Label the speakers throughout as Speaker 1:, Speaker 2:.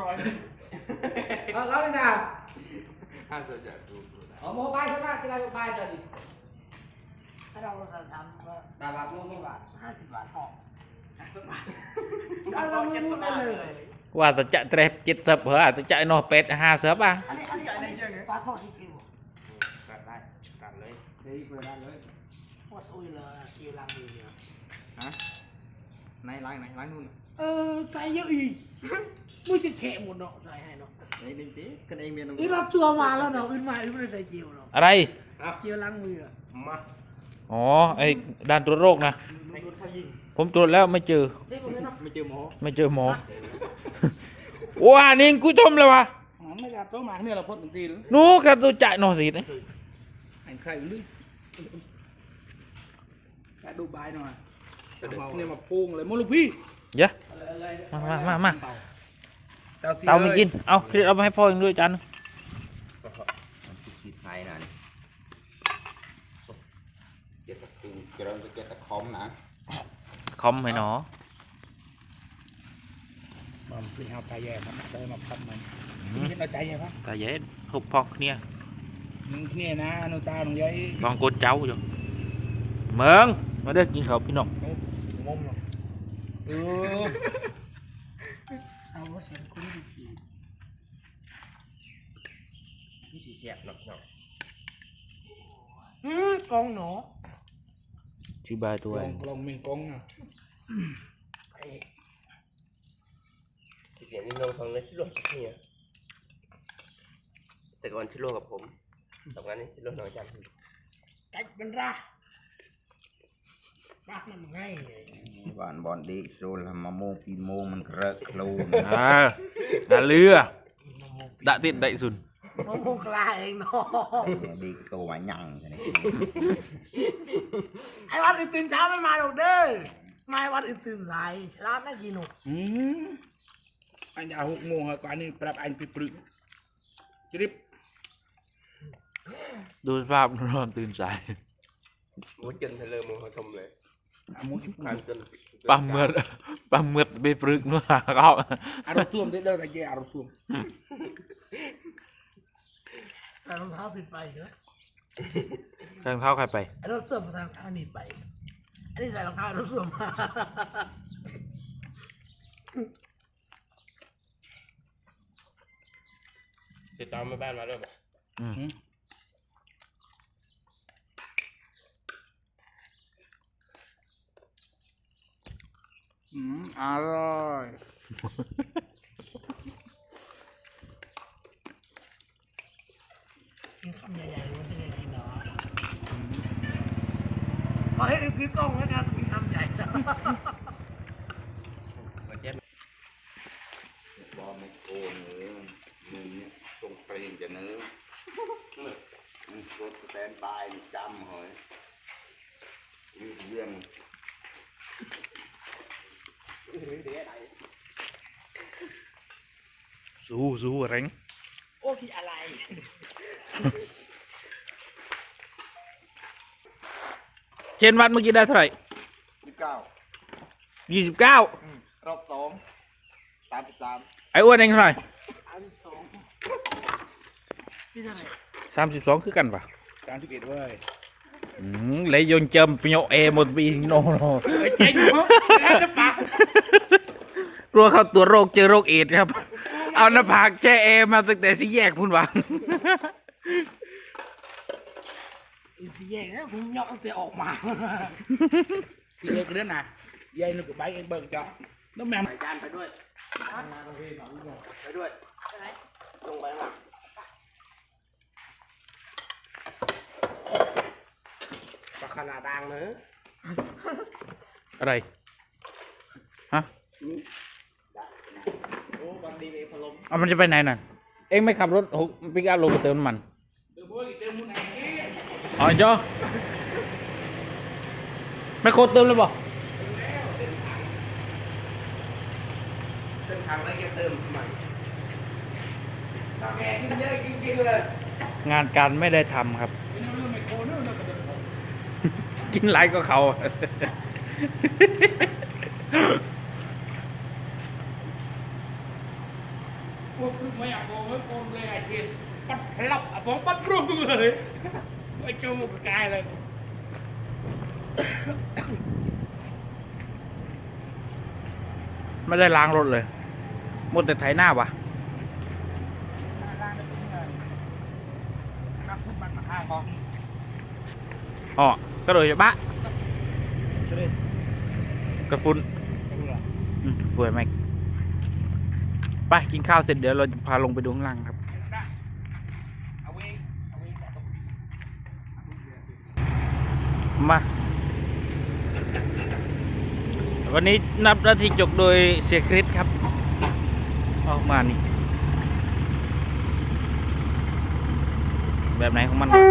Speaker 1: ร้อย
Speaker 2: เอาแล้วนี่นะ
Speaker 1: ห้าสิบจะดูดูนะ
Speaker 2: เอาโมบายใช่ไหมที่ไรโมบายตอนนี้
Speaker 3: ถ้าเราสั่งทำก็
Speaker 2: ตาบาโมโม
Speaker 3: กี่
Speaker 2: บา
Speaker 3: บาทห้าสิบบาทออก
Speaker 1: ห้าสิบบาท
Speaker 3: ถ้าเราไม่รู้ได้เลย
Speaker 4: ว่าแต่จะเตรจิตเสิบเหรอแต่จะไอ้นอเป็ดห้าเสิบอะ
Speaker 3: อันนี้อันนี้อันนี้ปลาทอดที่คิว
Speaker 1: กัดได้กัดเลย
Speaker 2: เดี๋ยวอีกเวลาเลย
Speaker 3: ว่าซุยเลยคิวลังดีเนี่ย
Speaker 1: ฮะในร้านไหนร้านนู่น
Speaker 3: เออใส่เยอะอีก มึงจะเฉะหมดเนาะใส่ให้เนาะ
Speaker 1: ไอ้หนึ่งจีกันเองเมียน
Speaker 3: อีเราตัวมาแล้วเนาะอื่นมาอื่นไม่ได้ใส่จิวเนาะ
Speaker 4: อะไร
Speaker 3: จิวล้างมืออะ
Speaker 1: มา
Speaker 4: อ๋อ ไอ้ด่านตรวจโรคนะ
Speaker 1: ให้ดูเขายิง
Speaker 4: ผมตรวจแล้วไม่เจอ
Speaker 3: เด็กคนนี้เนาะ
Speaker 1: ไม่เจอหมอ
Speaker 4: ไม่เจอหมอ ว้านี่กูทมเลยวะ
Speaker 1: มันไม่กัดตัวหมาเนี่ยเราพดถึงตีหรือ
Speaker 4: นู้กับตัวจ่ายนอสิเนี่ย
Speaker 1: ไอ้ใครลึก
Speaker 2: แค่ดูบายหน่อย
Speaker 1: เนี่ยมาพุ่งเลยมลูกพี่
Speaker 4: เยอะ มามามามาเตาไม่กิน เอาคลิปเอาไปให้พ่อเองด้วยจานหนึ่ง
Speaker 5: ขีดไทยนั่นเจ็ดตะกุงเจริญจะเจ็ดตะคอมนะ
Speaker 4: คอมให้หนอ
Speaker 1: มันพี่เอาตายแย่ครับได้มาพับมันนี่เราใจแย่ปะ
Speaker 4: ตาเย็นหุบพอกเนี่ย
Speaker 1: มึงเนี่ยนะนูตาหนูยัย
Speaker 4: ลองกดเจ้าอยู่เมืองมาเด้อกินข้าวพี่น้อง
Speaker 1: งมหรอ เออ
Speaker 3: เอาว่าเสียงคุ้นดีที
Speaker 1: พี่สีแสบหรอกเนาะ
Speaker 3: อืมกองหนอ
Speaker 4: ชิบายตัว
Speaker 1: ล
Speaker 4: เอ
Speaker 1: อง
Speaker 4: ง
Speaker 1: ลองมิงกงอะ
Speaker 3: ไป
Speaker 6: เสียงนี่ลงทางเลยที่ร่วมกับเนี่ยแต่ก่อนที่ร่วมกับผมทำงานนี่ที่ร่วมน้อยจันทร์
Speaker 3: กัดเป็นราปากมันง่ายเลย
Speaker 5: บ้านบอนดีโซลมะโมงปีโมงมันเกระโคลน
Speaker 4: อ่าด่าเรือด่าติดได้สุด
Speaker 3: มะม่วงกลาเองเนาะ
Speaker 5: ดีตัวหวานยังกันนี่
Speaker 3: ไอ้วันอื่นตื่นเช้าไม่มาหรอกเด้อไม่วันอื่นตื่นสายฉลาดน่ากินหนุก
Speaker 1: อืมอันยาหกโมงเหรอก่อนนี่ปรับอันไปปรึกจะได้
Speaker 4: ดูสภาพนอนตื่นสาย
Speaker 6: มุดจนทะเลมือเขาชมเลย
Speaker 1: อามุด
Speaker 6: ผ่านจน
Speaker 4: ปลาเมือดปลาเมือดไปปรึกนู่นเขา
Speaker 1: อารมณ์ท่วมได้เด้อแต่แย่อารมณ์ท่วม
Speaker 3: แต่รองเท้าผิดไปเถอะ
Speaker 4: ทางเท้าใครไป
Speaker 3: ไอ้รถเสื้อมใส่รองเท้าหนีบไปอันนี้ใส่รองเท้ารถเสื้อมมา
Speaker 6: ติดตามแม่บ้านมาด้วยป่ะ
Speaker 1: อืมอร่อย
Speaker 3: กินคำใหญ่ๆมันจะได้กินเนาะพอให้ซื้อกล้องแล้วกันกินคำใหญ่
Speaker 5: บอไม่โกนเนื้อมือเนี่ยทรงเพลงจะเนื้อรถสแตนบายจำเหรอยืดเยี่ยม
Speaker 4: สู้สู้เร่ง
Speaker 3: โอ้พี่อะไร
Speaker 4: เชนวัดเมื่อกี้ได้เท่าไหร่
Speaker 5: สิบเก้า
Speaker 4: ยี่สิบเก้าร
Speaker 5: อบสองสามสิบสาม
Speaker 4: ไอ้อ้วนเองเท่าไหร่
Speaker 3: สามสิบสองพี่เท่าไหร่
Speaker 4: สามสิบสองคือกันปะ
Speaker 1: สามสิบเอ็ดเว้ย
Speaker 4: อืมเลยยนเจิมเปียวเอหมดปีโนโน
Speaker 1: เจ๊งเหรอแล้วจะปาก
Speaker 4: กลัวเขาตัวจโรคเจอโรคเอดส์ครับ เอาหน้าผากแช่เอมาตั้งแต่สี่แยกพุ่นหวัง
Speaker 3: อีกสี่แยกนะผมยกตั้งแต่ออกมา
Speaker 1: ที่เจ๊กเรื่องน่ะยายนึกกับใบเองเบิกจอน้ำแม่
Speaker 6: จานไปด้วย ไปด้วยลงไปหลัง
Speaker 1: ปา ขนาดดังเนอะ
Speaker 4: อะไร ฮะ
Speaker 1: โอ้บางดีเลยพะลม
Speaker 4: เอามันจะไปไหนน่ะ เอ็งไม่ขับรถหกปิกอัพลงไปเติมน้ำมัน
Speaker 1: เดี๋ยวโว้ยเจอมุนไหน
Speaker 4: อ๋อจอไม่โคตรเติมเลยบ่
Speaker 6: เส้นทางแล้วแกเติมใหม่
Speaker 1: ตาแกกินเยอะจริงๆเลย
Speaker 4: งานการไม่ได้ทำครับ กินไรก็เขา
Speaker 1: พวกไม่อยากโกงไม่โกงเลยไอ้เทียนปัดพลับอะผมปัดรุ่งเลยไอ้เจ้าหมกกายเลย
Speaker 4: ไม่ได้ล้างรถเลยหมดแต่ไถหน้าวะ
Speaker 1: นักพูดมันมาห้างของ
Speaker 4: อ๋อ ก็โดยบะกระฟุนอืมเฟื่อยไหมไปกินข้าวเสร็จเดี๋ยวเราจะพาลงไปดูข้างล่างครับ
Speaker 1: เอาไว้เอาไว้แต่ตรงนี้
Speaker 4: มา วันนี้นับหน้าที่จบโดยเสียคริสครับ ออกมานี่ แบบไหนของมันวะ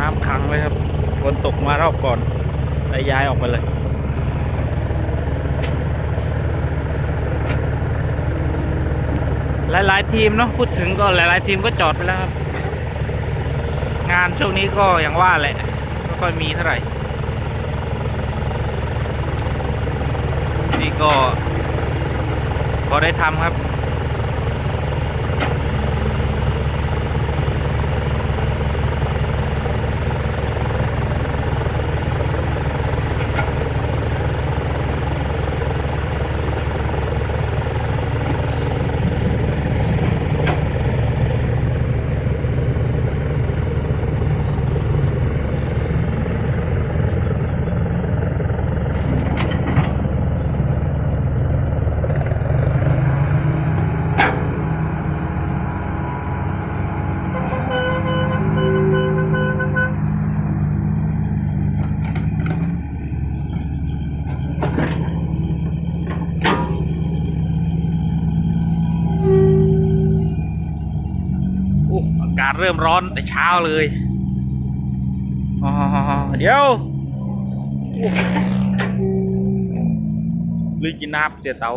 Speaker 4: น้ำขังเลยครับฝนตก มารอบก่อนเลยย้ายออกไปเลยหลายๆทีมเนาะพูดถึงก็หลายๆทีมก็จอดไปแล้วครับ งานช่วงนี้ก็อย่างว่าแหละไม่ค่อยมีเท่าไหร่ นี่ก็พอได้ทำครับ ศเริ่มร้อนแต่เช้าเลยอ๋อเดี๋ยวโอ้ลืมกินน้ำเสียเตา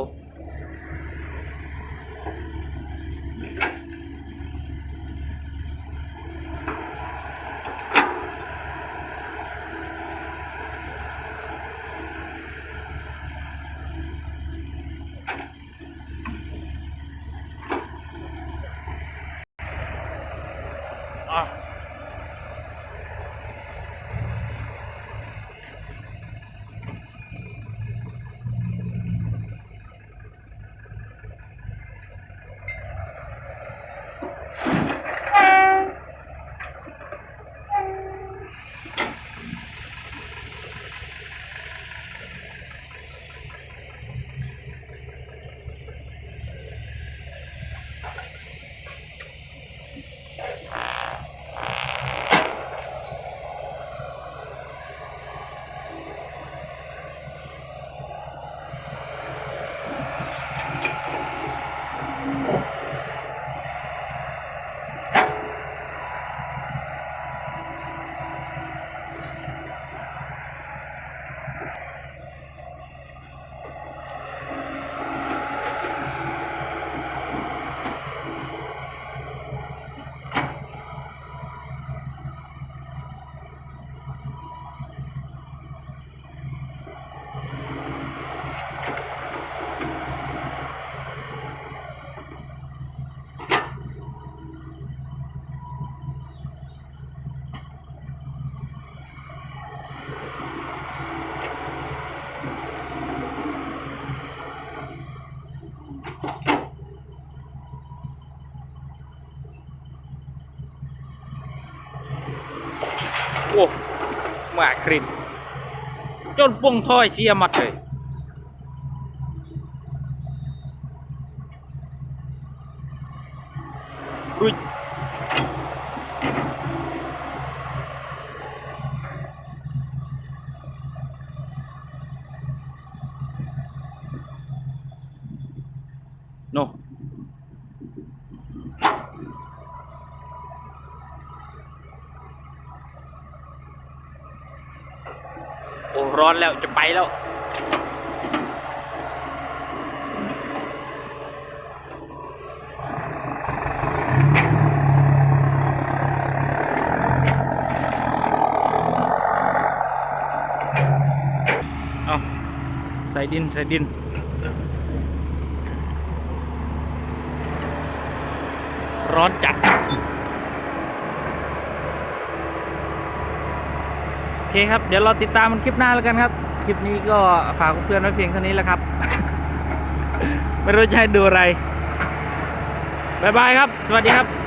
Speaker 4: โอ้มาครินจนปงถ้อยเสียหมัดเลย โอ้ร้อนแล้วจะไปแล้ว เอาใส่ดิน ใส่ดินร้อนจัด โอ เคครับ เดี๋ยวเราติดตามมันคลิปหน้าแล้วกันครับ คลิปนี้ก็ฝากเพื่อนไว้เพียงเท่านี้แหละครับ ไม่รู้จะให้ดูอะไรบายบายครับ สวัสดีครับ